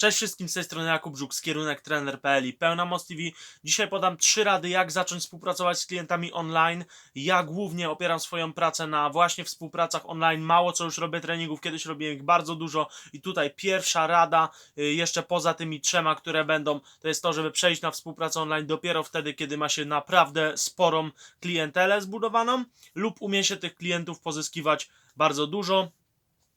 Cześć wszystkim z tej strony Jakub Żuk z kierunek trener.pl i Pełna Moc TV. Dzisiaj podam trzy rady, jak zacząć współpracować z klientami online. Ja głównie opieram swoją pracę na właśnie współpracach online. Mało co już robię treningów, kiedyś robiłem ich bardzo dużo i tutaj pierwsza rada, y, jeszcze poza tymi trzema, które będą, to jest to, żeby przejść na współpracę online dopiero wtedy, kiedy ma się naprawdę sporą klientelę zbudowaną lub umie się tych klientów pozyskiwać bardzo dużo.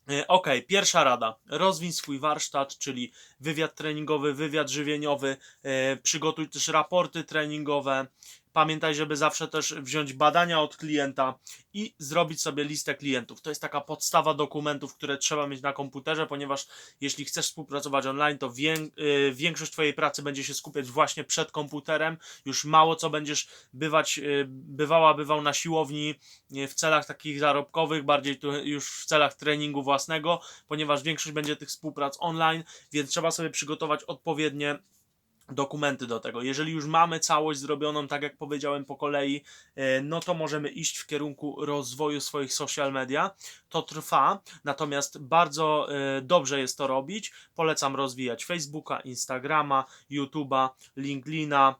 E, Ok, pierwsza rada. Rozwij swój warsztat, czyli wywiad treningowy, wywiad żywieniowy, e, przygotuj też raporty treningowe. Pamiętaj, żeby zawsze też wziąć badania od klienta i zrobić sobie listę klientów. To jest taka podstawa dokumentów, które trzeba mieć na komputerze, ponieważ jeśli chcesz współpracować online, to e, większość Twojej pracy będzie się skupiać właśnie przed komputerem. Już mało co będziesz bywać, e, bywała, bywał na siłowni nie w celach takich zarobkowych, bardziej już w celach treningu własnego, ponieważ większość będzie tych współprac online, więc trzeba sobie przygotować odpowiednie dokumenty do tego. Jeżeli już mamy całość zrobioną, tak jak powiedziałem po kolei, e, no to możemy iść w kierunku rozwoju swoich social media. To trwa, natomiast bardzo e, dobrze jest to robić. Polecam rozwijać Facebooka, Instagrama, YouTube'a, LinkedIna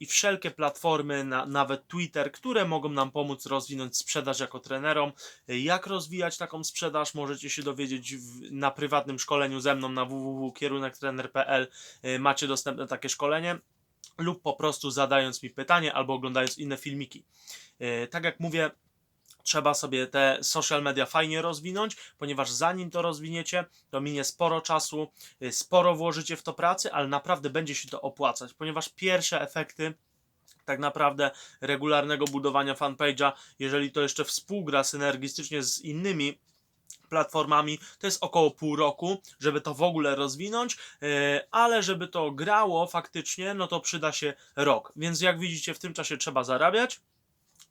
i wszelkie platformy, na, nawet Twitter, które mogą nam pomóc rozwinąć sprzedaż jako trenerom. E, Jak rozwijać taką sprzedaż, możecie się dowiedzieć w, na prywatnym szkoleniu ze mną na www.kierunektrener.pl. E, Macie dostępne takie szkolenie lub po prostu zadając mi pytanie albo oglądając inne filmiki. E, Tak jak mówię, trzeba sobie te social media fajnie rozwinąć, ponieważ zanim to rozwiniecie, to minie sporo czasu, y, sporo włożycie w to pracy, ale naprawdę będzie się to opłacać, ponieważ pierwsze efekty tak naprawdę regularnego budowania fanpage'a, jeżeli to jeszcze współgra synergistycznie z innymi platformami, to jest około pół roku, żeby to w ogóle rozwinąć, e, ale żeby to grało faktycznie, no to przyda się rok. Więc jak widzicie, w tym czasie trzeba zarabiać.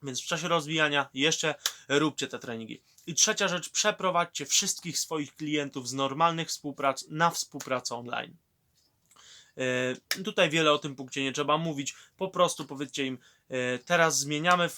Więc w czasie rozwijania jeszcze róbcie te treningi. I trzecia rzecz, przeprowadźcie wszystkich swoich klientów z normalnych współprac na współpracę online. E, Tutaj wiele o tym punkcie nie trzeba mówić. Po prostu powiedzcie im, teraz zmieniamy e,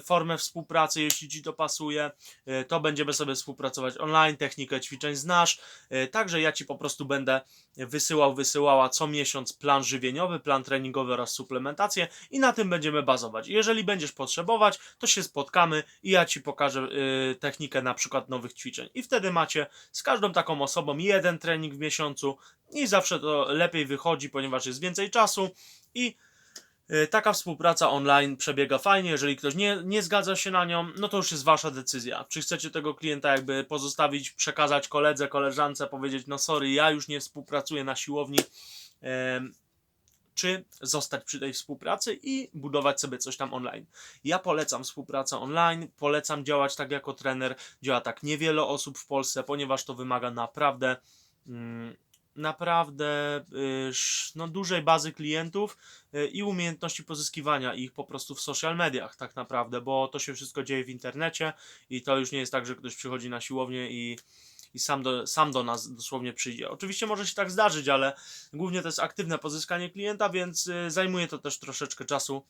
formę współpracy, jeśli ci to pasuje, e, to będziemy sobie współpracować online, technikę ćwiczeń znasz, e, także ja ci po prostu będę wysyłał, wysyłała co miesiąc plan żywieniowy, plan treningowy oraz suplementację i na tym będziemy bazować. Jeżeli będziesz potrzebować, to się spotkamy i ja ci pokażę technikę na przykład nowych ćwiczeń. I wtedy macie z każdą taką osobą jeden trening w miesiącu i zawsze to lepiej wychodzi, ponieważ jest więcej czasu i Taka współpraca online przebiega fajnie. Jeżeli ktoś nie, nie zgadza się na nią, no to już jest wasza decyzja. Czy chcecie tego klienta jakby pozostawić, przekazać koledze, koleżance, powiedzieć: No, sorry, ja już nie współpracuję na siłowni, czy zostać przy tej współpracy i budować sobie coś tam online. Ja polecam współpracę online, polecam działać tak jako trener. Działa tak niewiele osób w Polsce, ponieważ to wymaga naprawdę. Naprawdę y, no, dużej bazy klientów y, i umiejętności pozyskiwania ich po prostu w social mediach tak naprawdę, bo to się wszystko dzieje w internecie i to już nie jest tak, że ktoś przychodzi na siłownię i, i sam, do, sam do nas dosłownie przyjdzie. Oczywiście może się tak zdarzyć, ale głównie to jest aktywne pozyskanie klienta, więc y, zajmuje to też troszeczkę czasu.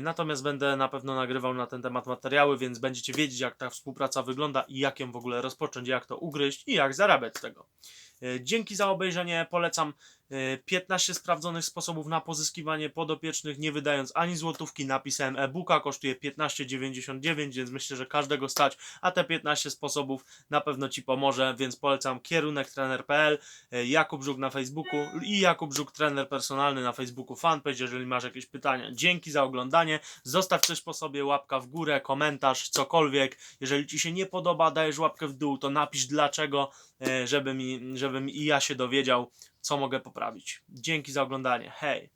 Natomiast będę na pewno nagrywał na ten temat materiały, więc będziecie wiedzieć, jak ta współpraca wygląda i jak ją w ogóle rozpocząć, jak to ugryźć i jak zarabiać z tego. Y, Dzięki za obejrzenie. Polecam y, 15 sprawdzonych sposobów na pozyskiwanie podopiecznych, nie wydając ani złotówki. Napisałem e-booka, kosztuje 15,99, więc myślę, że każdego stać, a te 15 sposobów na pewno Ci pomoże, więc polecam kierunek trener.pl, y, Jakub Żuk na Facebooku i Jakub Żuk trener personalny na Facebooku fanpage, jeżeli masz jakieś pytania. Dzięki za oglądanie. Zostaw coś po sobie, łapka w górę, komentarz, cokolwiek. Jeżeli Ci się nie podoba, dajesz łapkę w dół, to napisz dlaczego, e, żeby mi, żebym i ja się dowiedział, co mogę poprawić. Dzięki za oglądanie. Hej!